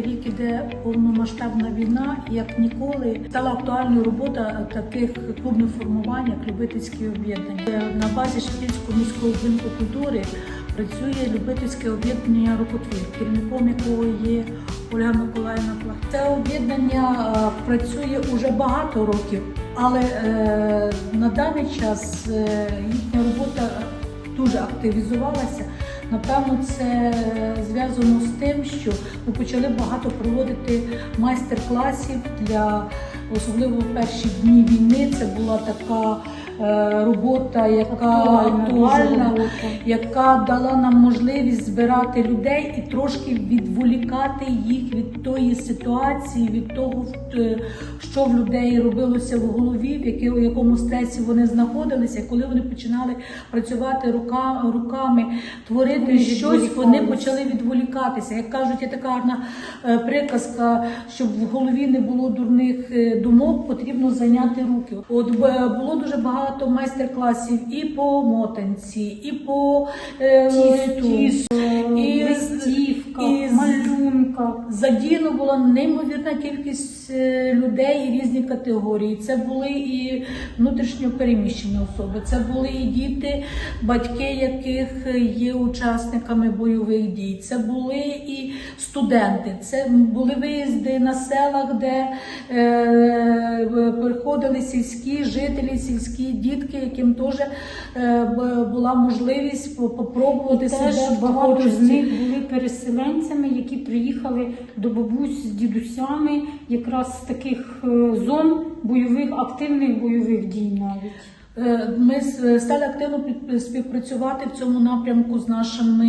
рік іде повномасштабна війна, як ніколи стала актуальною робота таких клубних формувань, як любительські об'єднання. На базі Шепільського міського будинку культури працює любительське об'єднання Рукотвір, керівником якого є Ольга Миколаївна Плах. Це об'єднання е, працює уже багато років, але е, на даний час е, їхня робота дуже активізувалася. Напевно, це зв'язано з тим, що ми почали багато проводити майстер-класів для особливо в перші дні війни. Це була така робота, яка Актуальна, яка дала нам можливість збирати людей і трошки відволікати їх від тої ситуації, від того, е, що в людей робилося в голові, в якому стресі вони знаходилися. Коли вони починали працювати рука, руками, творити Вони щось, вони почали відволікатися. Як кажуть, є така гарна е, приказка, щоб в голові не було дурних е, думок, потрібно зайняти руки. От е, було дуже багато майстер-класів і по мотанці, і по е, Тісту, і- листівка, і малюнка. Задіяно була неймовірна кількість е, людей і різні категорії. Це були і внутрішньо переміщені особи, це були і діти, батьки яких є учасниками бойових дій. Це були і студенти. Це були виїзди на селах, де е, приходили сільські жителі, сільські дітки, яким теж е, була можливість попробувати себе багато з них були переселенцями, які приїхали до бабусь з дідусями якраз з таких е, зон бойових, активних бойових дій навіть. Е, Ми стали активно співпрацювати в цьому напрямку з нашими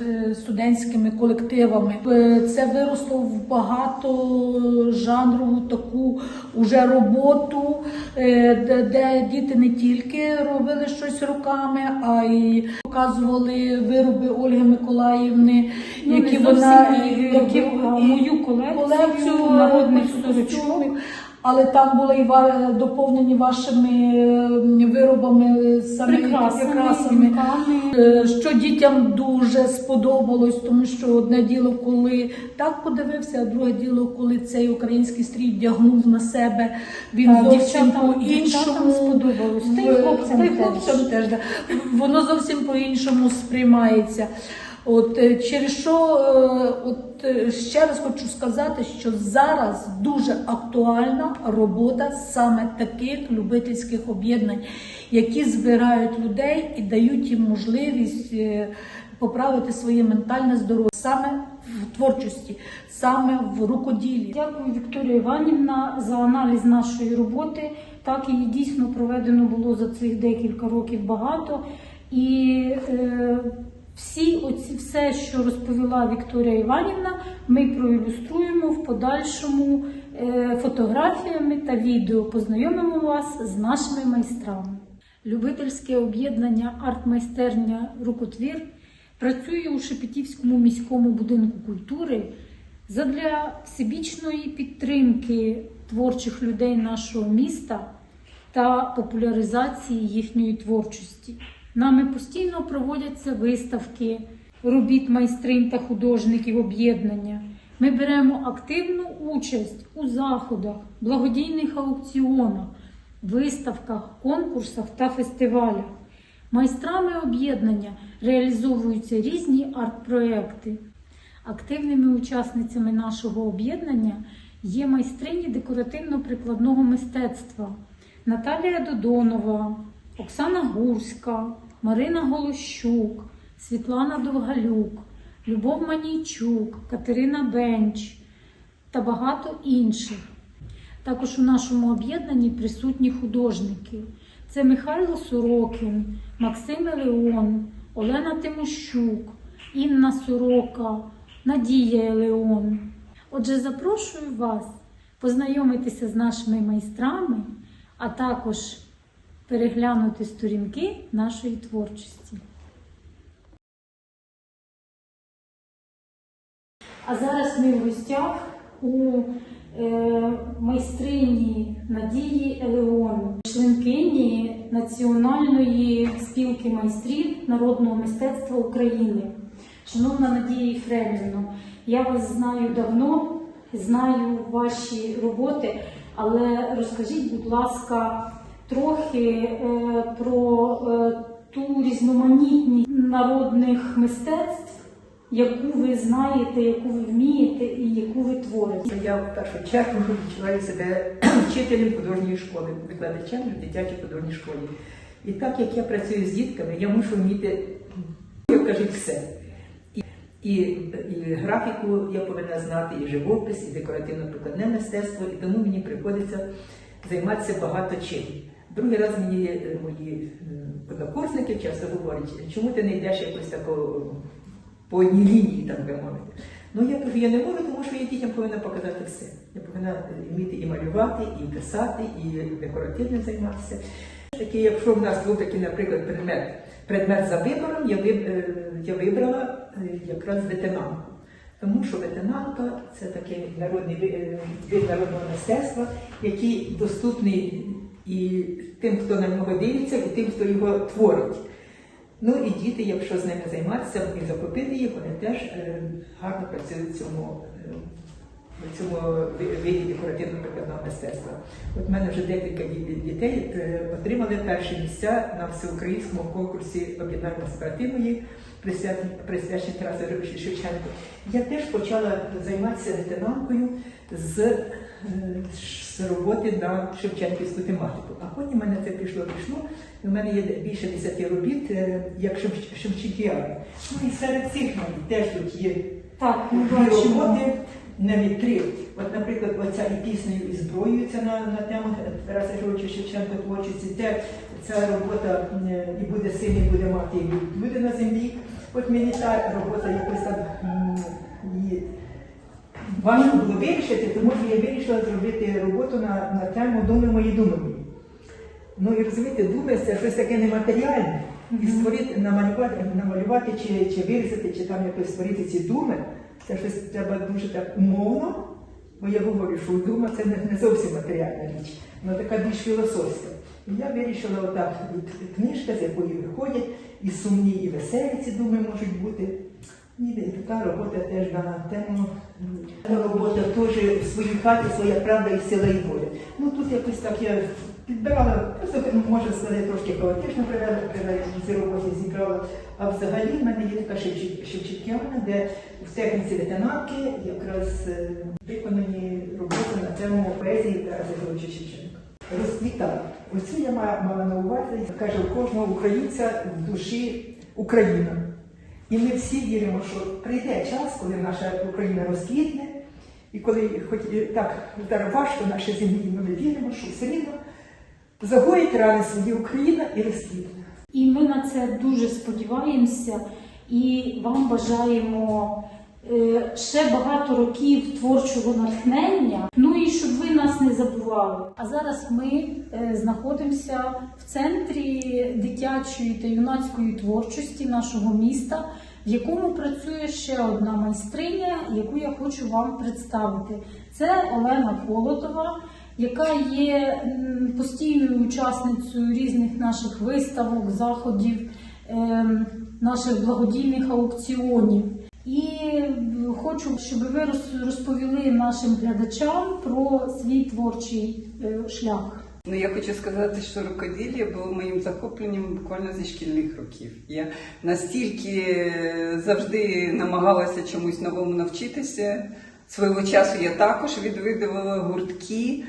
е, студентськими колективами. Е, Це виросло в багатожанрову таку уже роботу, де, діти не тільки робили щось руками, а й показували вироби Ольги Миколаївни, Ну, які вона які мою колекцію народних костюмів. Але там були і доповнені вашими е, виробами саме Прикрасами, прикрасами. Е, Що дітям дуже сподобалось, тому що одне діло, коли так подивився, а друге діло, коли цей український стрій вдягнув на себе, він Так, зовсім по-іншому сподобалось. Та й хлопцям теж. воно зовсім по іншому сприймається. От е, через що, е, от е, ще раз хочу сказати, що зараз дуже актуальна робота саме таких любительських об'єднань, які збирають людей і дають їм можливість поправити своє ментальне здоров'я саме в творчості, саме в рукоділлі. Дякую, Вікторія Іванівна, за аналіз нашої роботи. Так її дійсно проведено було за цих декілька років багато. І е, всі оці, все, що розповіла Вікторія Іванівна, ми проілюструємо в подальшому е, фотографіями та відео. Познайомимо вас з нашими майстрами. Любительське об'єднання арт-майстерня Рукотвір працює у Шепетівському міському будинку культури задля всебічної підтримки творчих людей нашого міста та популяризації їхньої творчості. Нами постійно проводяться виставки робіт майстринь та художників об'єднання. Ми беремо активну участь у заходах, благодійних аукціонах, виставках, конкурсах та фестивалях. Майстрами об'єднання реалізовуються різні арт-проекти. Активними учасницями нашого об'єднання є майстрині декоративно-прикладного мистецтва Наталія Додонова, Оксана Гурська, Марина Голощук, Світлана Довгалюк, Любов Манійчук, Катерина Бенч та багато інших. Також у нашому об'єднанні присутні художники. Це Михайло Сорокін, Максим Елеон, Олена Тимощук, Інна Сорока, Надія Елеон. Отже, запрошую вас познайомитися з нашими майстрами, а також переглянути сторінки нашої творчості. А зараз ми в гостях у е, майстрині Надії Елеон, членкині Національної спілки майстрів народного мистецтва України. Шановна Надія Єфремівна, Я вас знаю давно, знаю ваші роботи, але розкажіть, будь ласка, трохи е, про е, ту різноманітність народних мистецтв, яку ви знаєте, яку ви вмієте і яку ви творите. Я в першу чергу відчуваю себе вчителем художньої школи, викладачем в дитячій художній школі. І так як я працюю з дітками, я мушу вміти, як кажуть, все. І, і, графіку я повинна знати, і живопис, і декоративно-прикладне мистецтво, і тому мені приходиться займатися багато чим. Другий раз мені е, мої е, однокурсники часто говорять, чому ти не йдеш якось такого по одній лінії, так би мовити. Ну я кажу, я не можу, тому що я дітям повинна показати все. Я повинна вміти і малювати, і писати, і декоративним займатися. Такі, якщо в нас був такий, наприклад, предмет, предмет за вибором, я, е, я вибрала якраз ветенанку. Тому що ветенанка це такий народний вид народного мистецтва, який доступний і тим, хто на нього дивиться, і тим, хто його творить. Ну і діти, якщо з ними займатися і захопити їх, вони теж е, гарно працюють в цьому, е, в цьому виді декоративно-прикладного мистецтва. От в мене вже декілька дітей е, отримали перші місця на всеукраїнському конкурсі об'єднання спротивної присвячені Тарасу Шевченку. Я теж почала займатися лейтенанткою з, з роботи на Шевченківську тематику. А потім мене це пішло пішло. У мене є більше 10 робіт е, як Шевч- Шевченкіани. Ну і серед цих навіть теж тут є Так, роботи, навіть три. От, наприклад, оця і піснею і зброєю, це на, на тему Тараса Григоровича Шевченка творчості. Це, ця робота і буде син, і буде мати, і люди на землі. От мені та робота якось так важко було вирішити, тому що я вирішила зробити роботу на, на тему Думи мої, думи мої. Ну і розумієте, думи це щось таке нематеріальне. І створити, намалювати, намалювати чи, чи вирізати, чи там якось створити ці думи, це щось треба дуже так умовно, бо я говорю, що дума це не, не зовсім матеріальна річ, вона така більш філософська. І я вирішила отак, от книжка, з якої виходять, і сумні, і веселі ці думи можуть бути. І така робота теж на тему. Та робота теж в своїй хаті своя правда і сила і воля. Ну тут якось так я підбирала, просто можна сказати, трошки хаотично привела, ці роботи зібрала. А взагалі в мене є така Шевчикіана, де в техніці лейтенантки якраз е, виконані роботи на тему поезії Тараса Григоровича Шевченка. Розквітала. Оцю я мала на увазі, каже, у кожного українця в душі Україна. І ми всі віримо, що прийде час, коли наша Україна розквітне, і коли хоч і так зараз важко нашій землі, ми віримо, що все рівно загоїть рани свої Україна і розквітне. І ми на це дуже сподіваємося і вам бажаємо е, ще багато років творчого натхнення. Ну і щоб ви нас не забували. А зараз ми е, знаходимося в центрі дитячої та юнацької творчості нашого міста, в якому працює ще одна майстриня, яку я хочу вам представити. Це Олена Колотова яка є постійною учасницею різних наших виставок, заходів, ем, наших благодійних аукціонів. Хочу, щоб ви розповіли нашим глядачам про свій творчий е, шлях. Ну, я хочу сказати, що рукоділля було моїм захопленням буквально зі шкільних років. Я настільки е, завжди намагалася чомусь новому навчитися. Свого часу я також відвідувала гуртки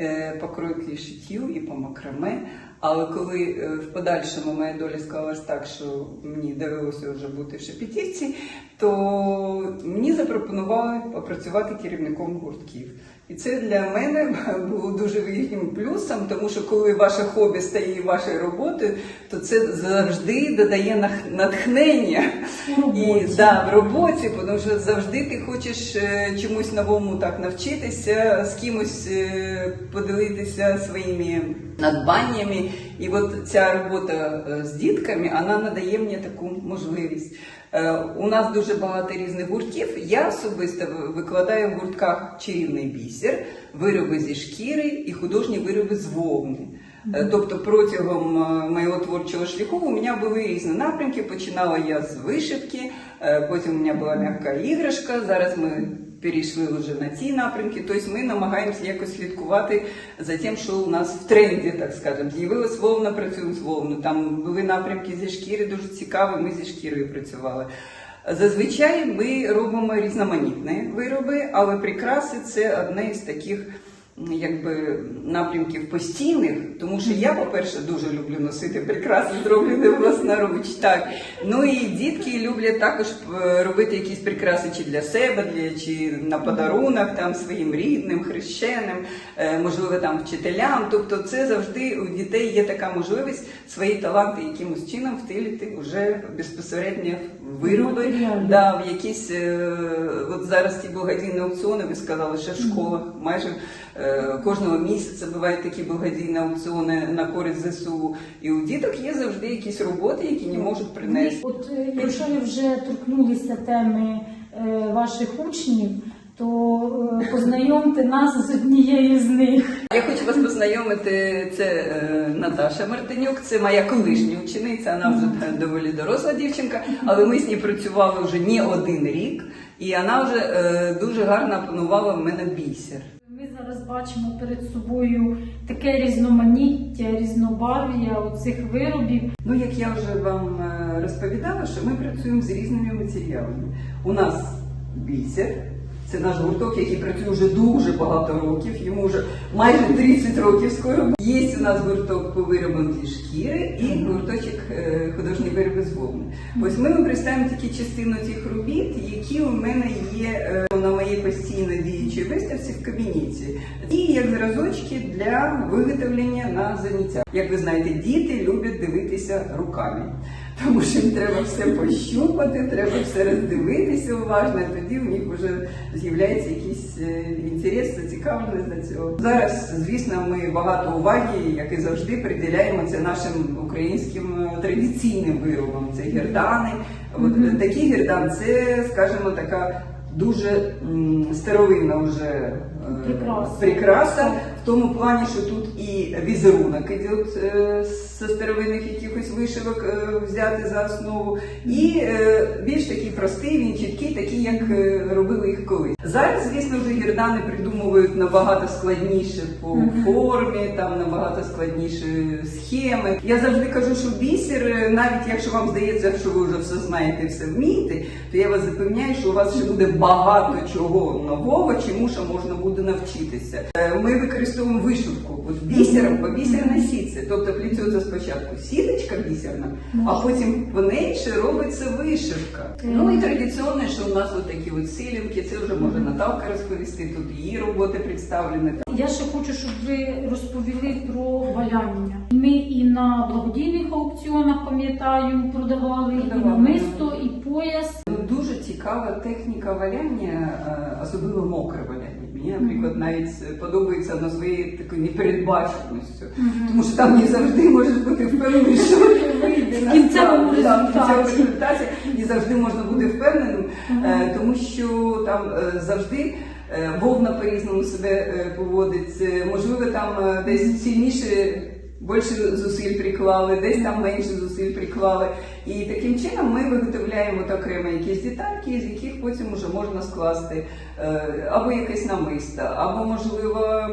е, покройки і шиттю і по макраме. Але коли е, в подальшому моя доля склалась так, що мені довелося вже бути в Шепетівці, то мені запропонували попрацювати керівником гуртків. І це для мене було дуже великим плюсом, тому що коли ваше хобі стає вашою роботою, то це завжди додає натхнення роботі. і да, в роботі, тому що завжди ти хочеш е, чомусь новому так навчитися, з кимось е, поділитися своїми надбаннями. І от ця робота е, з дітками вона надає мені таку можливість. Е, У нас дуже багато різних гуртків. Я особисто викладаю в гуртках чарівний бісер, вироби зі шкіри і художні вироби з вовни. Е, Тобто протягом е, моєго творчого шляху у мене були різні напрямки. Починала я з вишивки, потім у мене була м'яка іграшка. Зараз ми перейшли вже на ці напрямки. Тобто ми намагаємося якось слідкувати за тим, що у нас в тренді, так скажемо. з'явилось вовна, працюємо з вовною. Там були напрямки зі шкіри, дуже цікаві. Ми зі шкірою працювали. Зазвичай ми робимо різноманітні вироби, але прикраси це одне із таких якби напрямків постійних, тому що я, по-перше, дуже люблю носити прикраси, зроблені власноруч. Так. Ну і дітки люблять також е, робити якісь прикраси чи для себе, для чи на подарунок там своїм рідним, хрещеним, е, можливо, там вчителям. Тобто, це завжди у дітей є така можливість свої таланти якимось чином втілити вже безпосередньо в вироби. Да, в якісь е, от зараз ті благодійні аукціони, ви сказали, ще в школах майже кожного місяця бувають такі благодійні аукціони на користь ЗСУ. І у діток є завжди якісь роботи, які не можуть принести. От е, якщо ви вже торкнулися теми е, ваших учнів, то е, познайомте нас з однією з них. Я хочу вас познайомити. Це е, Наташа Мартинюк, це моя колишня учениця. Вона вже е, доволі доросла дівчинка, але ми з нею працювали вже не один рік, і вона вже е, дуже гарно опанувала в мене бісер. Зараз бачимо перед собою таке різноманіття, різнобарв'я цих виробів. Ну, як я вже вам е, розповідала, що ми працюємо з різними матеріалами. У нас бісер. Це наш гурток, який працює вже дуже багато років, йому вже майже 30 років скоро. Є у нас гурток по виробам зі шкіри і гурточок е, художні вироби з вовни. Ось ми вам представимо тільки частину тих робіт, які у мене є е, на моїй постійно діючій виставці в кабінеті. І як зразочки для виготовлення на заняття. Як ви знаєте, діти люблять дивитися руками. Тому що їм треба все пощупати, треба все роздивитися уважно, і тоді в них вже з'являється якийсь е, інтерес, зацікавленість до цього. Зараз, звісно, ми багато уваги, як і завжди, приділяємо це нашим українським е, традиційним виробам. Це гердани. От е, такий гердан, це, скажімо, така дуже старовинна вже е, Прикраса. прикраса в тому плані, що тут і візерунок іде е, з старовинних якихось вишивок е, взяти за основу, і е, більш такий простий, він чіткий, такий, як е, робили їх колись. Зараз, звісно, вже гірдани придумують набагато складніше по формі, там набагато складніші схеми. Я завжди кажу, що бісер, е, навіть якщо вам здається, що ви вже все знаєте, все вмієте, то я вас запевняю, що у вас ще буде багато чого нового, чому ще можна буде навчитися. Е, Ми використовуємо вишивку, от бісером по бісерній сітці. Тобто плететься спочатку сіточка бісерна, а потім по неї ще робиться вишивка. Ну і традиційно, що у нас от такі от силінки, це вже може Наталка розповісти, тут її роботи представлені. Я ще хочу, щоб ви розповіли про валяння. Ми і на благодійних аукціонах пам'ятаю, продавали і намисто, і пояс. Дуже цікава техніка валяння, е, особливо мокре валяння. Мені, наприклад, навіть подобається на своєю такою непередбаченістю, тому що там не завжди можеш бути впевнений, що вийде на кінцевому результаті. не завжди можна бути впевненим, е, тому що там е, завжди. е, Вовна по-різному себе е, поводить, Е, можливо, там е, десь сильніше більше зусиль приклали, десь там менше зусиль приклали. І таким чином ми виготовляємо окремо якісь детальки, з яких потім вже можна скласти е, або якесь намисто, або можливо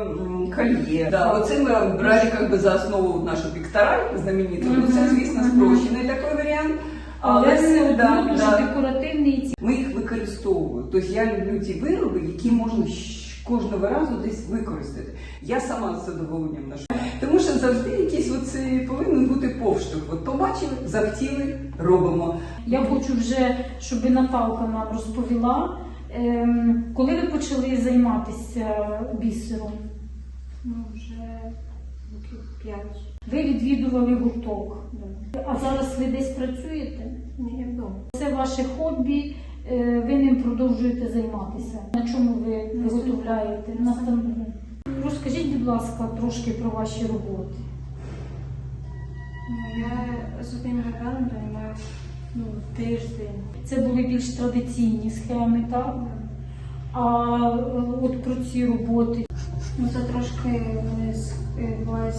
кольє. Да, оце ми брали як би за основу нашу піктораль знамениту. Ну, це, звісно, спрощений такий варіант. Але все да, дуже да. декоративний. Ми їх використовуємо. Тобто я люблю ті вироби, які можна щ- кожного разу десь використати. Я сама з задоволенням ношу. Тому що завжди якийсь оцей повинен бути повштовх. От побачили, захотіли, робимо. Я хочу вже, щоб Наталка нам розповіла, ем, коли ви почали займатися бісером? Ну, вже років п'ять. Ви відвідували гурток. А зараз ви десь працюєте? Ні, я вдома. Це ваше хобі, ви ним продовжуєте займатися. На чому ви виготовляєте? На станку. Розкажіть, будь ласка, трошки про ваші роботи. Ну, я з одним герданом займаюся ну, тиждень. Це були більш традиційні схеми, так? А е, от про ці роботи. Ну, це трошки е, бувають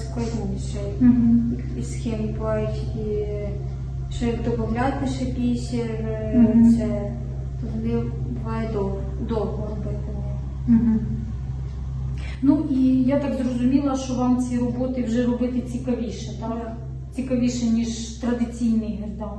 І схеми бувають, і як додати ще бісер, е, це вони довго, довго робити. Угу. Ну і я так зрозуміла, що вам ці роботи вже робити цікавіше, так? Цікавіше, ніж традиційний гердан.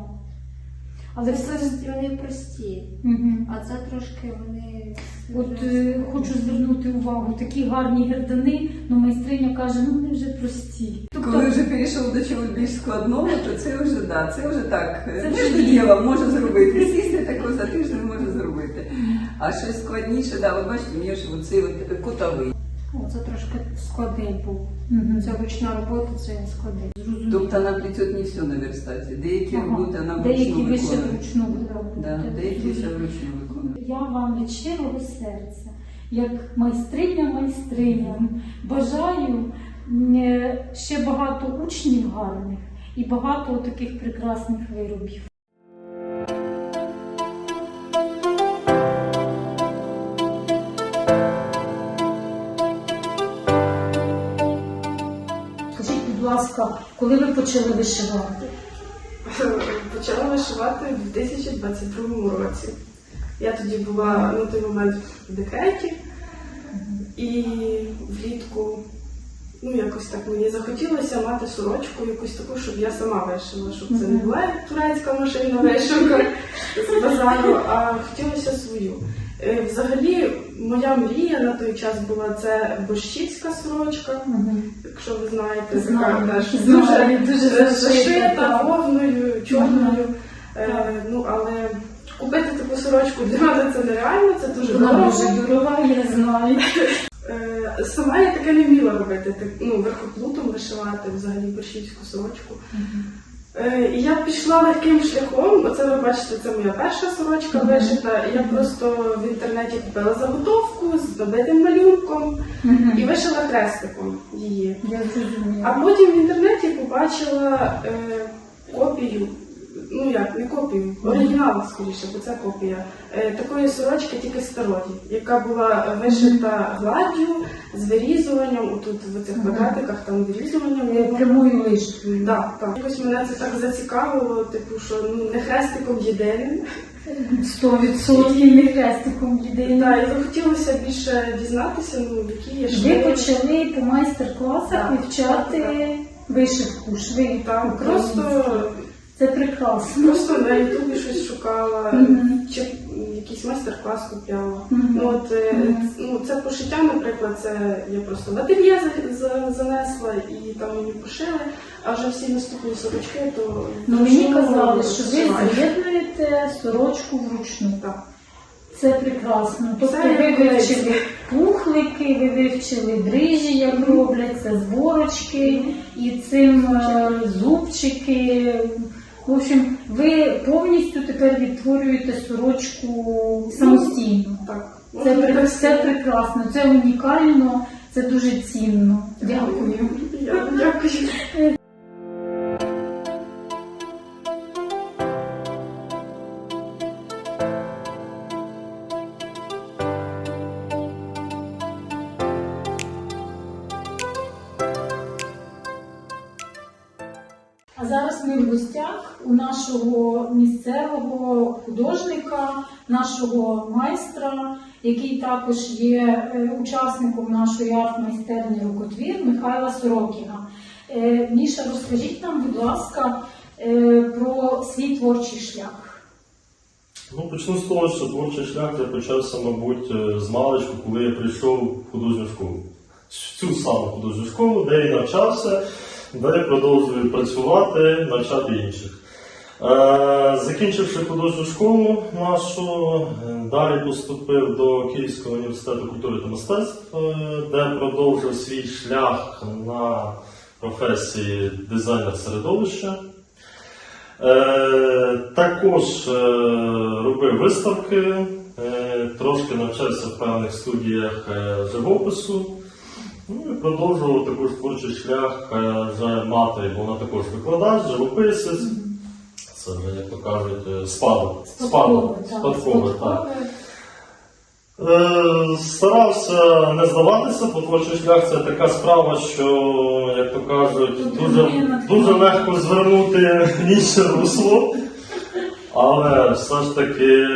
Але все ж. Вони прості, Мгм. а це трошки вони. От е, хочу звернути увагу, такі гарні гердани, ну майстриня каже, ну вони вже прості. Коли вже перейшов до чогось більш складного, то це вже да, це вже так. Це Це вже діло. може зробити. Сісти тако за тиждень може зробити. А щось складніше, да, ви бачите, мені ж оцей от кутовий. О, це трошки складний був. Мгм. Це ручна робота, це складний. Зрозуміло. Тобто вона плетет не все на верстаті. Деякі Ага. роботи вона Деякі вручну ще виконує. вручну виконуєте. Да, деякі ще вручну виконує. Я вам від щирого серця, як майстриня майстриня, бажаю е, ще багато учнів гарних і багато таких прекрасних виробів. Коли ви почали вишивати? Почала вишивати в 2022 році. Я тоді була на той момент в декреті і влітку, ну якось так мені захотілося мати сорочку якусь таку, щоб я сама вишила, щоб це не була турецька машина вишивка з базару, а хотілося свою. Е, Взагалі, моя мрія на той час була це борщівська сорочка, якщо ви знаєте, Знаю, така теж дуже дуже зашита, зашита, вовною, чорною. Е, ну, але купити таку сорочку для мене це нереально, це дуже дорого. дорога, я знаю. Е, сама я таке не вміла робити, так, ну, верхоплутом вишивати взагалі борщівську сорочку. Е, і я пішла легким шляхом. Оце ви бачите, це моя перша сорочка вишита. Я просто в інтернеті купила заготовку з набитим малюнком і вишила хрестиком її. Я зрозуміла. А потім в інтернеті побачила е, копію, ну як, не копію, оригінал, скоріше, бо це копія, е, такої сорочки тільки старої, яка була вишита гладдю з вирізуванням, отут в цих квадратиках там вирізуванням. Прямою лишкою. Так, так. Якось мене це так зацікавило, типу, що ну не хрестиком єдиним. Сто відсотків не хрестиком людей. Да, і захотілося більше дізнатися, ну які є Ви почали по майстер-класах Так, вивчати так, вишивку, шви. Українські. просто Це прекрасно. Просто на Ютубі щось шукала, чи якийсь майстер-клас купляла. Мгм. Ну, от, е, Мгм. ну, це пошиття, наприклад, це я просто в ательє за- за- занесла і там мені пошили, а вже всі наступні сорочки, то Ну мені казали, що ви з'єднуєте сорочку вручну. Так. Це прекрасно. Тобто ви вивчили пухлики, ви вивчили дрижі, як робляться, зборочки і цим е, зубчики. В общем, ви повністю тепер відтворюєте сорочку самостійно. Так. Це, Ну, це прекрасно, це унікально, це дуже цінно. Дякую. Я дякую. Нашого місцевого художника, нашого майстра, який також є е, учасником нашої арт-майстерні рукотвір Михайла Сорокіна. Е, Міша, розкажіть нам, будь ласка, е, про свій творчий шлях. Ну, почну з того, що творчий шлях я почався, мабуть, з маличку, коли я прийшов в художню школу. В Цю саму художню школу, де я навчався, де я продовжую працювати, навчати інших. Е, закінчивши художню школу нашу, е, далі поступив до Київського університету культури та мистецтв, е, де продовжив свій шлях на професії дизайнер середовища. Також робив виставки, трошки навчався в певних студіях живопису. Ну і продовжував також творчий шлях вже мати, бо вона також викладач, живописець. Це вже, як то кажуть, е, спадок. Спадкове, Спадок. Спадкове, так. Е, Старався не здаватися, бо творчий шлях це така справа, що, як то кажуть, дуже, дуже легко звернути в інше русло. Але все ж таки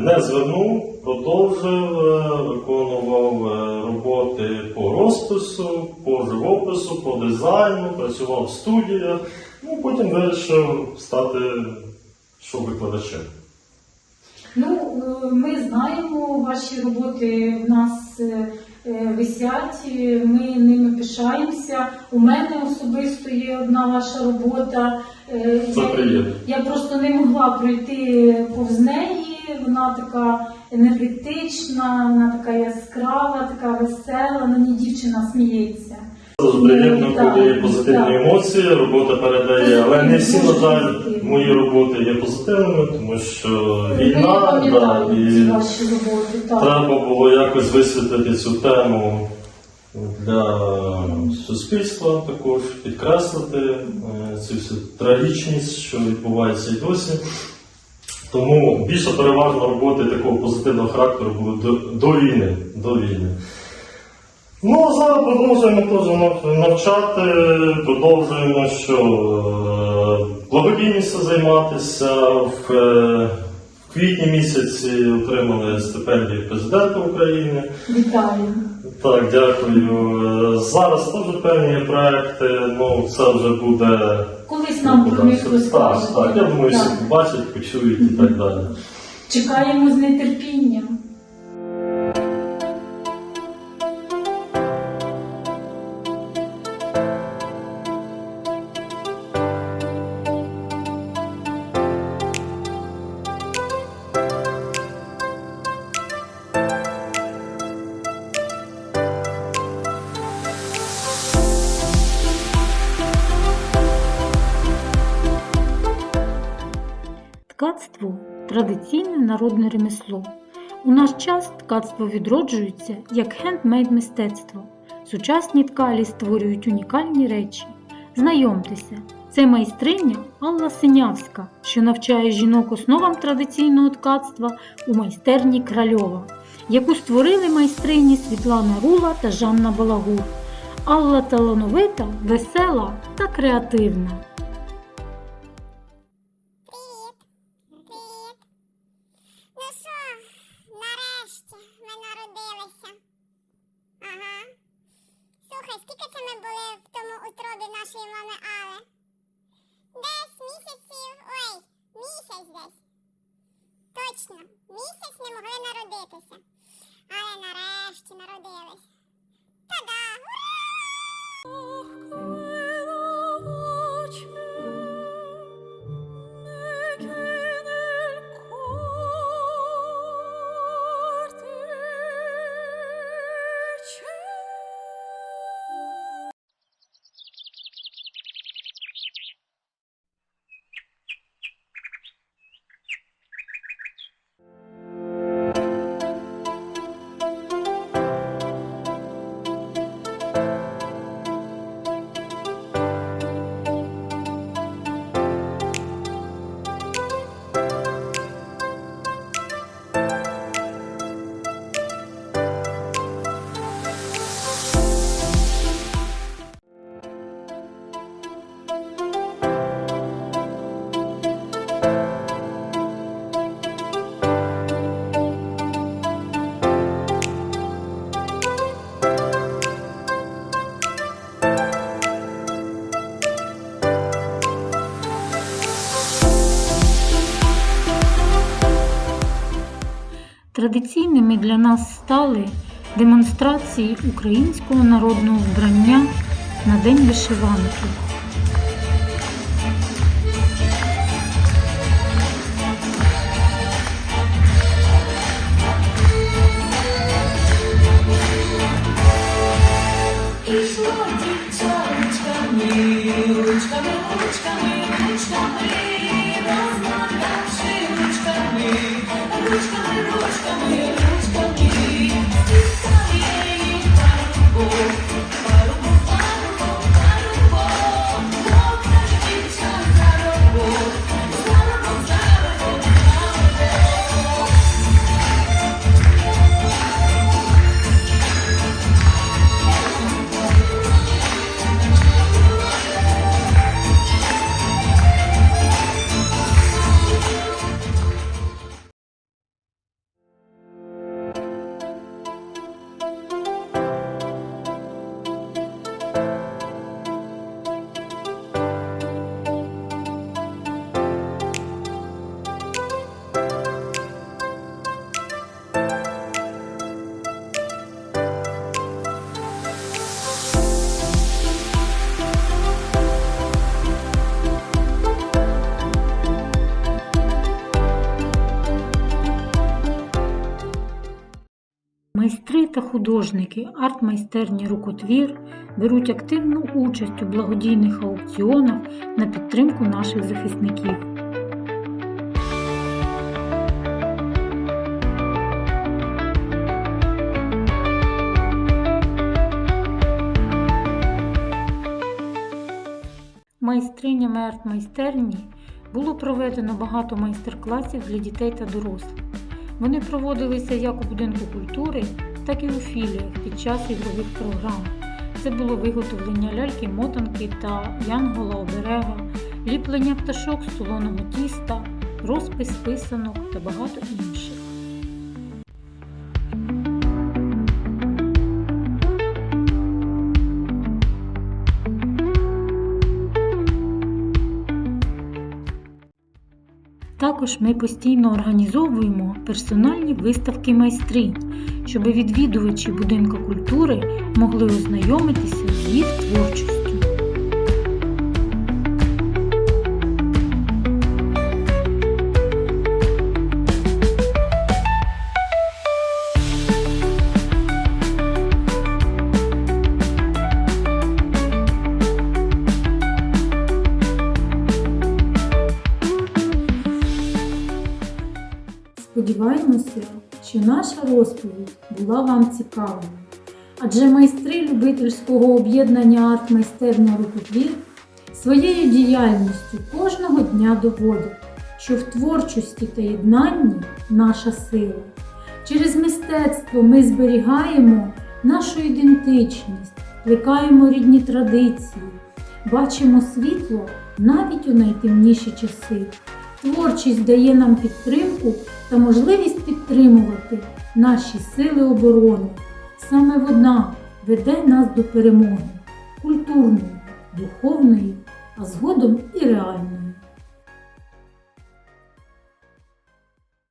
не звернув, продовжив, е, виконував роботи по розпису, по живопису, по дизайну, працював в студіях. Ну, потім вирішив стати шоу-викладачем. Ну, е, ми знаємо ваші роботи в нас е, е, висять, ми ними пишаємося. У мене особисто є одна ваша робота. Це я- Я просто не могла пройти повз неї. Вона така енергетична, вона така яскрава, така весела. На ній дівчина сміється. Приємно, Ну, коли є позитивні емоції, робота передає, але не всі, на жаль, мої роботи є позитивними, тому що війна, да, і треба було якось висвітлити цю тему для суспільства також, підкреслити е, цю всю трагічність, що відбувається і досі. Тому більше переважно роботи такого позитивного характеру були до, до війни. До війни. Ну, а зараз продовжуємо теж навчати, продовжуємо що е, благодійністю займатися. В, е, в квітні місяці отримали стипендію президента України. Вітаю. Так, дякую. Зараз теж певні проекти, ну це вже буде. Колись нам про них так, так, я думаю, всі побачать, почують і так далі. Чекаємо з нетерпінням. Народне ремесло. У наш час ткацтво відроджується як хендмейд мистецтво. Сучасні ткалі створюють унікальні речі. Знайомтеся, це майстриня Алла Синявська, що навчає жінок основам традиційного ткацтва у майстерні Кральова, яку створили майстрині Світлана Рула та Жанна Балагур. Алла талановита, весела та креативна. Традиційними для нас стали демонстрації українського народного вбрання на День вишиванки. Художники арт-майстерні рукотвір беруть активну участь у благодійних аукціонах на підтримку наших захисників. Майстринями арт-майстерні було проведено багато майстер-класів для дітей та дорослих. Вони проводилися як у будинку культури, так і у філіях під час ігрових програм. Це було виготовлення ляльки-мотанки та янгола оберега, ліплення пташок з солоного тіста, розпис писанок та багато інших. Також ми постійно організовуємо персональні виставки майстринь, щоб відвідувачі будинку культури могли ознайомитися з їх творчістю. Сподіваємося, що наша розповідь була вам цікавою. Адже майстри любительського об'єднання арт-майстерня рукотвір своєю діяльністю кожного дня доводять, що в творчості та єднанні наша сила. Через мистецтво ми зберігаємо нашу ідентичність, плекаємо рідні традиції, бачимо світло навіть у найтемніші часи. Творчість дає нам підтримку та можливість підтримувати наші сили оборони. Саме вона веде нас до перемоги культурної, духовної, а згодом і реальної.